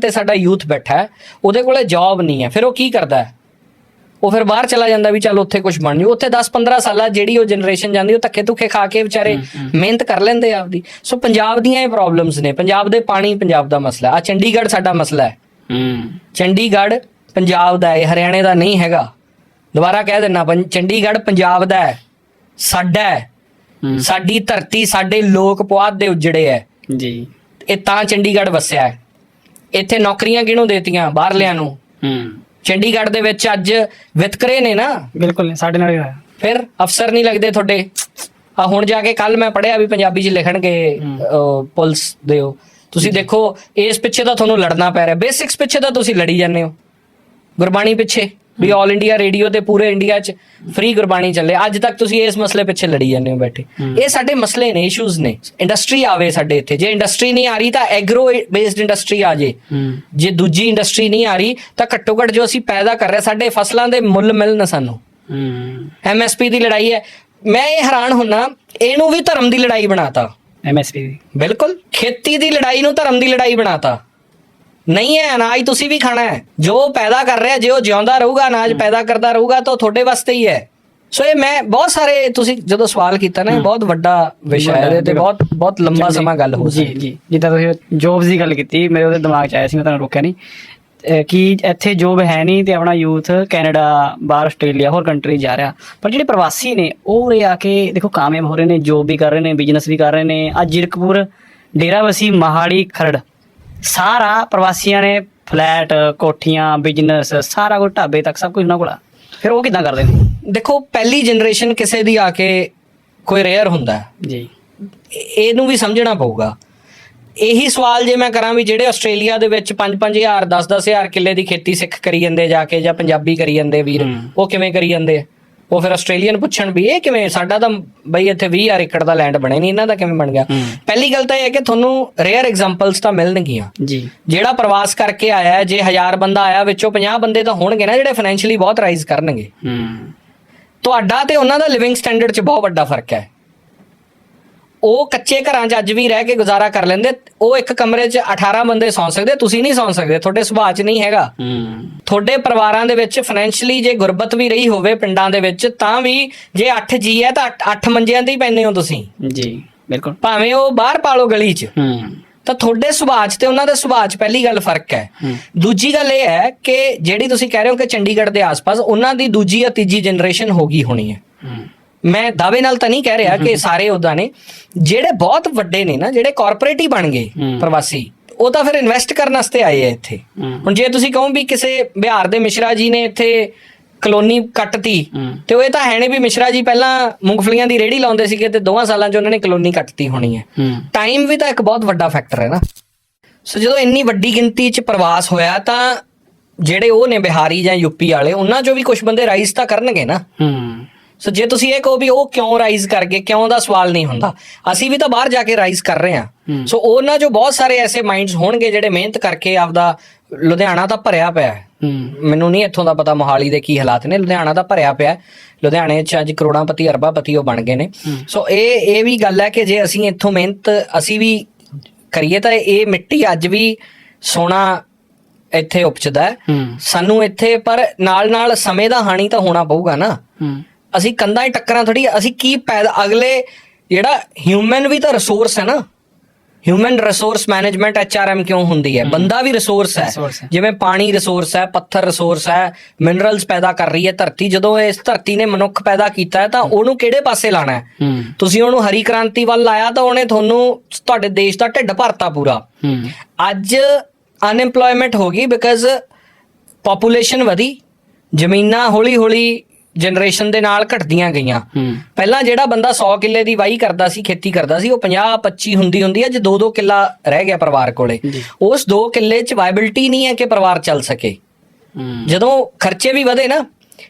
ਤੇ ਸਾਡਾ ਯੂਥ ਬੈਠਾ ਹੈ ਉਹਦੇ ਕੋਲੇ ਜੌਬ ਨਹੀਂ ਹੈ। ਫਿਰ ਉਹ ਕੀ ਕਰਦਾ ਹੈ? ਉਹ ਫਿਰ ਬਾਹਰ ਚਲਾ ਜਾਂਦਾ ਵੀ ਚੱਲ ਉੱਥੇ ਕੁਝ ਬਣ ਜੂ। ਉੱਥੇ 10-15 ਸਾਲਾਂ ਜਿਹੜੀ ਉਹ ਜਨਰੇਸ਼ਨ ਜਾਂਦੀ ਉਹ ਧੱਕੇ ਧੁੱਕੇ ਖਾ ਕੇ ਵਿਚਾਰੇ ਮਿਹਨਤ ਕਰ ਲੈਂਦੇ ਆਪਦੀ। ਸੋ ਪੰਜਾਬ ਦੀਆਂ ਇਹ ਪ੍ਰੋਬਲਮਸ ਨੇ। ਪੰਜਾਬ ਦੇ ਪਾਣੀ ਪੰਜਾਬ ਦਾ ਮਸਲਾ ਆ ਚੰਡੀਗੜ੍ਹ ਸਾਡਾ ਮਸਲਾ ਹੈ। ਹੂੰ। ਚੰਡੀਗੜ੍ਹ ਪੰਜਾਬ ਦਾ ਹੈ ਹਰਿਆਣੇ ਦਾ ਨਹੀਂ ਹੈਗਾ। ਦੁਬਾਰਾ ਕਹਿ ਦਿੰਨਾ ਚੰਡੀਗੜ੍ਹ ਪੰਜਾਬ ਦਾ ਹੈ। ਸਾਡਾ ਹੈ। ਹੂੰ। ਸਾਡੀ ਧਰਤੀ ਸਾਡੇ ਲੋਕ ਪੁਆਧ ਦੇ ਉਜੜੇ ਹੈ। ਜੀ। ਇਹ ਤਾਂ ਚੰਡੀਗੜ੍ਹ ਵਸਿਆ ਹੈ। ਇੱਥੇ ਨੌਕਰੀਆਂ ਕਿਹਨੂੰ ਦੇਤੀਆਂ? ਬਾਹਰਲਿਆਂ ਨੂੰ। ਹੂੰ। ਚੰਡੀਗੜ੍ਹ ਦੇ ਵਿੱਚ ਅੱਜ ਵਿਤਕਰੇ ਨੇ ਨਾ। ਬਿਲਕੁਲ ਸਾਡੇ ਨਾਲ ਹੀ ਹੋਇਆ। ਫਿਰ ਅਫਸਰ ਨਹੀਂ ਲੱਗਦੇ ਤੁਹਾਡੇ? ਆ ਹੁਣ ਜਾ ਕੇ ਕੱਲ ਮੈਂ ਪੜਿਆ ਵੀ ਪੰਜਾਬੀ 'ਚ ਲਿਖਣਗੇ ਪੁਲਿਸ ਦਿਓ ਤੁਸੀਂ ਦੇਖੋ ਇਸ ਪਿੱਛੇ ਤਾਂ ਤੁਹਾਨੂੰ ਲੜਨਾ ਪੈ ਰਿਹਾ। ਬੇਸਿਕਸ ਪਿੱਛੇ ਤਾਂ ਤੁਸੀਂ ਲੜੀ ਜਾਂਦੇ ਹੋ। ਗੁਰਬਾਣੀ ਪਿੱਛੇ। ਵੀ 올 ਇੰਡੀਆ ਰੇਡੀਓ ਤੇ ਪੂਰੇ ਇੰਡੀਆ 'ਚ ਫ੍ਰੀ ਗੁਰਬਾਣੀ ਚੱਲੇ। ਅੱਜ ਤੱਕ ਤੁਸੀਂ ਇਸ ਮਸਲੇ ਪਿੱਛੇ ਲੜੀ ਜਾਂਦੇ ਹੋ ਬੈਠੇ। ਇਹ ਸਾਡੇ ਮਸਲੇ ਨੇ ਇਸ਼ੂਜ਼ ਨੇ। ਇੰਡਸਟਰੀ ਆਵੇ ਸਾਡੇ ਇੱਥੇ। ਜੇ ਇੰਡਸਟਰੀ ਨਹੀਂ ਆ ਰਹੀ ਤਾਂ ਐਗਰੋ ਬੇਸਡ ਇੰਡਸਟਰੀ ਆ ਜੇ। ਜੇ ਦੂਜੀ ਇੰਡਸਟਰੀ ਨਹੀਂ ਆ ਰਹੀ ਤਾਂ ਘੱਟੋ ਘੱਟ ਜੋ ਅਸੀਂ ਪੈਦਾ ਕਰ ਰਹੇ ਸਾਡੇ ਫਸਲਾਂ ਦੇ ਮੁੱਲ ਮਿਲਣ ਸਾਨੂੰ। ਐਮਐਸਪੀ ਦੀ ਲੜਾਈ ਹੈ। ਮੈਂ ਇਹ ਹੈਰਾਨ ਹੁੰਨਾ ਇਹਨੂੰ ਵੀ ਧਰਮ ਦੀ ਲੜਾਈ ਬਣਾਤਾ। ਐਮਐਸਪੀ ਦੀ। ਬਿਲਕੁਲ। ਖੇਤੀ ਦੀ ਲੜਾਈ ਨੂੰ ਧਰਮ ਦੀ ਲੜਾਈ ਬਣਾਤਾ। ਨਹੀਂ ਹੈ ਅਨਾਜ ਤੁਸੀਂ ਵੀ ਖਾਣਾ ਹੈ। ਜੋ ਪੈਦਾ ਕਰ ਰਿਹਾ ਜੇ ਉਹ ਜਿਉਂਦਾ ਰਹੂਗਾ ਅਨਾਜ ਪੈਦਾ ਕਰਦਾ ਰਹੂਗਾ ਤਾਂ ਤੁਹਾਡੇ ਵਾਸਤੇ ਹੀ ਹੈ। ਸੋ ਇਹ ਮੈਂ ਬਹੁਤ ਸਾਰੇ ਤੁਸੀਂ ਜਦੋਂ ਸਵਾਲ ਕੀਤਾ ਨਾ ਇਹ ਬਹੁਤ ਵੱਡਾ ਵਿਸ਼ਾ ਹੈ ਤੇ ਬਹੁਤ ਬਹੁਤ ਲੰਬਾ ਸਮਾਂ ਗੱਲ ਹੋ ਜੀ ਜੀ। ਜਿੱਦਾਂ ਤੁਸੀਂ ਜੋਬਸ ਦੀ ਗੱਲ ਕੀਤੀ ਮੇਰੇ ਉਹਦੇ ਦਿਮਾਗ 'ਚ ਆਇਆ ਸੀ ਮੈਂ ਤੁਹਾਨੂੰ ਰੋਕਿਆ ਨਹੀਂ। ਕਿ ਇੱਥੇ ਜੋਬ ਹੈ ਨਹੀਂ ਤੇ ਆਪਣਾ ਯੂਥ ਕੈਨੇਡਾ ਬਾਹਰ ਆਸਟ੍ਰੇਲੀਆ ਹੋਰ ਕੰਟਰੀ ਜਾ ਰਿਹਾ। ਪਰ ਜਿਹੜੇ ਪ੍ਰਵਾਸੀ ਨੇ ਉਹ ਉਰੇ ਆ ਕੇ ਦੇਖੋ ਕਾਮਯਾਬ ਹੋ ਰਹੇ ਨੇ ਜੋਬ ਵੀ ਕਰ ਰਹੇ ਨੇ ਬਿਜ਼ਨਸ ਵੀ ਕਰ ਰਹੇ ਨੇ। ਅੱਜ ਜਿਰਕਪੁਰ ਡੇਰਾਬੱਸੀ ਮਹਾਲੀ ਖਰੜ। ਸਾਰਾ ਪ੍ਰਵਾਸੀਆਂ ਨੇ ਫਲੈਟ ਕੋਠੀਆਂ ਬਿਜ਼ਨਸ ਸਾਰਾ ਕੁਝ ਢਾਬੇ ਤੱਕ ਸਭ ਕੁਝ ਉਹਨਾਂ ਕੋਲ ਆ। ਫਿਰ ਉਹ ਕਿਦਾਂ ਕਰਦੇ ਨੇ? ਦੇਖੋ ਪਹਿਲੀ ਜਨਰੇਸ਼ਨ ਕਿਸੇ ਦੀ ਆ ਕੇ ਕੋਈ ਰੇਅਰ ਹੁੰਦਾ। ਹੈ ਜੀ। ਇਹ- ਇਹਨੂੰ ਵੀ ਸਮਝਣਾ ਪਊਗਾ। ਇਹੀ ਸਵਾਲ ਜੇ ਮੈਂ ਕਰਾਂ ਵੀ ਜਿਹੜੇ ਆਸਟ੍ਰੇਲੀਆ ਦੇ ਵਿੱਚ 5-5000 10-10000 ਕਿੱਲੇ ਦੀ ਖੇਤੀ ਸਿੱਖ ਕਰੀ ਜਾਂਦੇ ਜਾ ਕੇ ਜਾਂ ਪੰਜਾਬੀ ਕਰੀ ਜਾਂਦੇ ਵੀਰ ਹੂੰ। ਉਹ ਕਿਵੇਂ ਕਰੀ ਜਾਂਦੇ ਆ? ਉਹ ਫਿਰ ਆਸਟ੍ਰੇਲੀਅਨ ਪੁੱਛਣ ਵੀ ਇਹ ਕਿਵੇਂ ਸਾਡਾ ਤਾਂ ਬਈ ਇੱਥੇ 20000 ਏਕੜ ਦਾ ਲੈਂਡ ਬਣੇ ਨਹੀਂ ਇਹਨਾਂ ਦਾ ਕਿਵੇਂ ਬਣ ਗਿਆ। ਪਹਿਲੀ ਗੱਲ ਤਾਂ ਇਹ ਹੈ ਕਿ ਤੁਹਾਨੂੰ ਰੇਅਰ ਐਗਜ਼ਾਮਪਲਸ ਤਾਂ ਮਿਲਣਗੀਆਂ। ਜੀ। ਜਿਹੜਾ ਪ੍ਰਵਾਸ ਕਰਕੇ ਆਇਆ ਹੈ, ਜੇ 1000 ਬੰਦਾ ਆਇਆ ਵਿੱਚੋਂ 50 ਬੰਦੇ ਤਾਂ ਹੋਣਗੇ ਨਾ ਜਿਹੜੇ ਫਾਈਨੈਂਸ਼ੀਅਲੀ ਬਹੁਤ ਰਾਈਜ਼ ਕਰਨਗੇ। ਹੂੰ। ਤੁਹਾਡਾ ਤੇ ਉਹਨਾਂ ਦਾ ਲਿਵਿੰਗ ਸਟੈਂਡਰਡ 'ਚ ਬਹੁਤ ਵੱਡਾ ਫ਼ਰਕ ਹੈ। ਉਹ ਕੱਚੇ ਘਰਾਂ 'ਚ ਅੱਜ ਵੀ ਰਹਿ ਕੇ ਗੁਜ਼ਾਰਾ ਕਰ ਲੈਂਦੇ ਉਹ ਇੱਕ ਕਮਰੇ 'ਚ 18 ਬੰਦੇ ਸੌਂ ਸਕਦੇ ਤੁਸੀਂ ਨਹੀਂ ਸੌਂ ਸਕਦੇ ਤੁਹਾਡੇ ਸੁਭਾਅ 'ਚ ਨਹੀਂ ਹੈਗਾ। ਤੁਹਾਡੇ ਪਰਿਵਾਰਾਂ ਦੇ ਵਿੱਚ ਫਾਈਨੈਂਸ਼ੀਅਲੀ ਜੇ ਗੁਰਬਤ ਵੀ ਰਹੀ ਹੋਵੇ ਪਿੰਡਾਂ ਦੇ ਵਿੱਚ ਤਾਂ ਵੀ ਜੇ 8 ਜੀ ਹੈ ਤਾਂ 8 ਮੰਜਿਆਂ ਤੇ ਹੀ ਪੈਂਦੇ ਹੋ ਤੁਸੀਂ। ਜੀ ਬਿਲਕੁਲ। ਭਾਵੇਂ ਉਹ ਬਾਹਰ ਪਾਲੋ ਗਲੀ 'ਚ। ਤਾਂ ਤੁਹਾਡੇ ਸੁਭਾਅ 'ਚ ਤੇ ਉਹਨਾਂ ਦੇ ਸੁਭਾਅ 'ਚ ਪਹਿਲੀ ਗੱਲ ਫ਼ਰਕ ਹੈ। ਦੂਜੀ ਗੱਲ ਇਹ ਹੈ ਕਿ ਜਿਹੜੀ ਤੁਸੀਂ ਕਹਿ ਰਹੇ ਹੋ ਕਿ ਚੰਡੀਗੜ੍ਹ ਦੇ ਆਸ-ਪਾਸ ਉਹਨਾਂ ਦੀ ਦੂਜੀ ਜਾਂ ਤੀਜੀ ਜਨਰੇਸ਼ਨ ਹੋ ਗਈ ਹੋਣੀ ਹੂੰ। ਮੈਂ ਦਾਅਵੇ ਨਾਲ ਤਾਂ ਨਹੀਂ ਕਹਿ ਰਿਹਾ ਕਿ ਸਾਰੇ ਉਦਾਂ ਨੇ। ਜਿਹੜੇ ਬਹੁਤ ਵੱਡੇ ਨੇ ਨਾ ਜਿਹੜੇ ਕਾਰਪੋਰੇਟ ਹੀ ਬਣ ਗਏ। ਪ੍ਰਵਾਸੀ ਉਹ ਤਾਂ ਫਿਰ ਇਨਵੈਸਟ ਕਰਨ ਵਾਸਤੇ ਆਏ ਆ ਇੱਥੇ। ਹੁਣ ਜੇ ਤੁਸੀਂ ਕਹੋ ਵੀ ਕਿਸੇ ਬਿਹਾਰ ਦੇ ਮਿਸ਼ਰਾ ਜੀ ਨੇ ਇੱਥੇ ਕਲੋਨੀ ਕੱਟਤੀ। ਤੇ ਉਹ ਇਹ ਤਾਂ ਹੈ ਨਹੀਂ ਵੀ ਮਿਸ਼ਰਾ ਜੀ ਪਹਿਲਾਂ ਮੂੰਗਫਲੀਆਂ ਦੀ ਰੇੜੀ ਲਾਉਂਦੇ ਸੀਗੇ ਤੇ ਦੋਵਾਂ ਸਾਲਾਂ 'ਚ ਉਹਨਾਂ ਨੇ ਕਲੋਨੀ ਕੱਟਤੀ ਹੋਣੀ ਹੈ। ਟਾਈਮ ਵੀ ਤਾਂ ਇੱਕ ਬਹੁਤ ਵੱਡਾ ਫੈਕਟਰ ਹੈ ਨਾ। ਸੋ ਜਦੋਂ ਇੰਨੀ ਵੱਡੀ ਗਿਣਤੀ 'ਚ ਪ੍ਰਵਾਸ ਹੋਇਆ ਤਾਂ ਜਿਹੜੇ ਉਹ ਨੇ ਬਿਹਾਰੀ ਜਾਂ ਯੂਪੀ ਵਾਲੇ ਉਹਨਾਂ 'ਚੋਂ ਵੀ ਕੁਝ ਬੰਦੇ ਰਾਈਜ਼ ਤਾਂ ਕਰਨਗੇ ਨਾ। ਸੋ ਜੇ ਤੁਸੀਂ ਇਹ ਕਹੋ ਵੀ ਉਹ ਕਿਉਂ ਰਾਈਜ਼ ਕਰ ਗਏ ਕਿਉਂ ਦਾ ਸਵਾਲ ਨਹੀਂ ਹੁੰਦਾ? ਅਸੀਂ ਵੀ ਤਾਂ ਬਾਹਰ ਜਾ ਕੇ ਰਾਈਜ਼ ਕਰ ਰਹੇ ਹਾਂ। ਸੋ ਉਹਨਾਂ 'ਚੋਂ ਬਹੁਤ ਸਾਰੇ ਐਸੇ ਮਾਈਂਡਸ ਹੋਣਗੇ ਜਿਹੜੇ ਮਿਹਨਤ ਕਰਕੇ ਆਪਦਾ ਲੁਧਿਆਣਾ ਤਾਂ ਭਰਿਆ ਪਿਆ ਹੈ। ਮੈਨੂੰ ਨਹੀਂ ਇੱਥੋਂ ਦਾ ਪਤਾ ਮੋਹਾਲੀ ਦੇ ਕੀ ਹਾਲਾਤ ਨੇ। ਲੁਧਿਆਣਾ ਤਾਂ ਭਰਿਆ ਪਿਆ। ਲੁਧਿਆਣੇ 'ਚ ਅੱਜ ਕਰੋੜਾਂਪਤੀ ਅਰਬਾਪਤੀ ਉਹ ਬਣ ਗਏ ਨੇ। ਸੋ ਇਹ ਇਹ ਵੀ ਗੱਲ ਹੈ ਕਿ ਜੇ ਅਸੀਂ ਇੱਥੋਂ ਮਿਹਨਤ ਅਸੀਂ ਵੀ ਕਰੀਏ ਤਾਂ ਇਹ ਮਿੱਟੀ ਅੱਜ ਵੀ ਸੋਨਾ ਇੱਥੇ ਉਪਜਦਾ ਹੈ। ਸਾਨੂੰ ਇੱਥੇ ਪਰ ਨਾਲ ਨਾਲ ਸਮੇਂ ਦਾ ਹਾਨੀ ਤਾਂ ਹੋਣਾ ਪਊਗਾ ਨਾ। ਅਸੀਂ ਕੰਧਾਂ 'ਚ ਟੱਕਰਾਂ ਥੋੜੀ ਅਸੀਂ ਕੀ ਪੈਦਾ ਅਗਲੇ ਜਿਹੜਾ ਹਿਊਮਨ ਵੀ ਤਾਂ ਰਿਸੋਰਸ ਹੈ ਨਾ ਹਿਊਮਨ ਰਿਸੋਰਸ ਮੈਨੇਜਮੈਂਟ ਐਚਆਰਐਮ ਕਿਉਂ ਹੁੰਦੀ ਹੈ? ਬੰਦਾ ਵੀ ਰਿਸੋਰਸ ਹੈ। ਹੈ। ਜਿਵੇਂ ਪਾਣੀ ਰਿਸੋਰਸ ਹੈ ਪੱਥਰ ਰਿਸੋਰਸ ਹੈ ਮਿਨਰਲਸ ਪੈਦਾ ਕਰ ਰਹੀ ਹੈ ਧਰਤੀ। ਜਦੋਂ ਇਸ ਧਰਤੀ ਨੇ ਮਨੁੱਖ ਪੈਦਾ ਕੀਤਾ ਹੈ ਤਾਂ ਉਹਨੂੰ ਕਿਹੜੇ ਪਾਸੇ ਲਾਣਾ ਹੈ? ਹੂੰ ਤੁਸੀਂ ਉਹਨੂੰ ਹਰੀ ਕ੍ਰਾਂਤੀ ਵੱਲ ਲਾਇਆ ਤਾਂ ਉਹਨੇ ਤੁਹਾਨੂੰ ਤੁਹਾਡੇ ਦੇਸ਼ ਦਾ ਢਿੱਡ ਭਰਤਾ ਪੂਰਾ। ਹੂੰ ਅੱਜ ਅਨਐਮਪਲੋਇਮੈਂਟ ਹੋ ਗਈ ਬਿਕਾਜ਼ ਪੋਪੂਲੇਸ਼ਨ ਵਧੀ ਜ਼ਮੀਨਾਂ ਹੌਲੀ ਹੌਲੀ ਜਨਰੇਸ਼ਨ ਦੇ ਨਾਲ ਘਟਦੀਆਂ ਗਈਆਂ। ਪਹਿਲਾਂ ਜਿਹੜਾ ਬੰਦਾ 100 ਕਿੱਲੇ ਦੀ ਵਾਈ ਕਰਦਾ ਸੀ ਖੇਤੀ ਕਰਦਾ ਸੀ ਉਹ 50 25 ਹੁੰਦੀ ਹੁੰਦੀ ਹੈ ਜੇ 2-2 ਕਿੱਲਾ ਰਹਿ ਗਿਆ ਪਰਿਵਾਰ ਕੋਲੇ। ਉਸ 2 ਕਿੱਲੇ 'ਚ ਵਾਇਬਿਲਿਟੀ ਨਹੀਂ ਹੈ ਕਿ ਪਰਿਵਾਰ ਚੱਲ ਸਕੇ। ਜਦੋਂ ਖਰਚੇ ਵੀ ਵਧੇ ਨਾ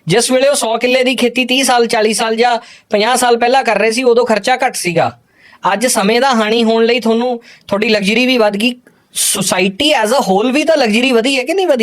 ਜਿਸ ਵੇਲੇ ਉਹ 100 ਕਿੱਲੇ ਦੀ ਖੇਤੀ 30 ਸਾਲ 40 ਸਾਲ ਜਾਂ 50 ਸਾਲ ਪਹਿਲਾਂ ਕਰ ਰਹੇ ਸੀ ਉਦੋਂ ਖਰਚਾ ਘੱਟ ਸੀਗਾ। ਅੱਜ ਸਮੇਂ ਦਾ ਹਾਨੀ ਹੋਣ ਲਈ ਤੁਹਾਨੂੰ ਤੁਹਾਡੀ ਲਗਜ਼ਰੀ ਵੀ ਵੱਧ ਗਈ। ਸੁਸਾਇਟੀ ਐਜ਼ ਅ ਹੋਲ ਵੀ ਤਾਂ ਲਗਜ਼ਰੀ ਵਧੀ ਹੈ ਕਿ ਨਹੀਂ ਵਧੀ?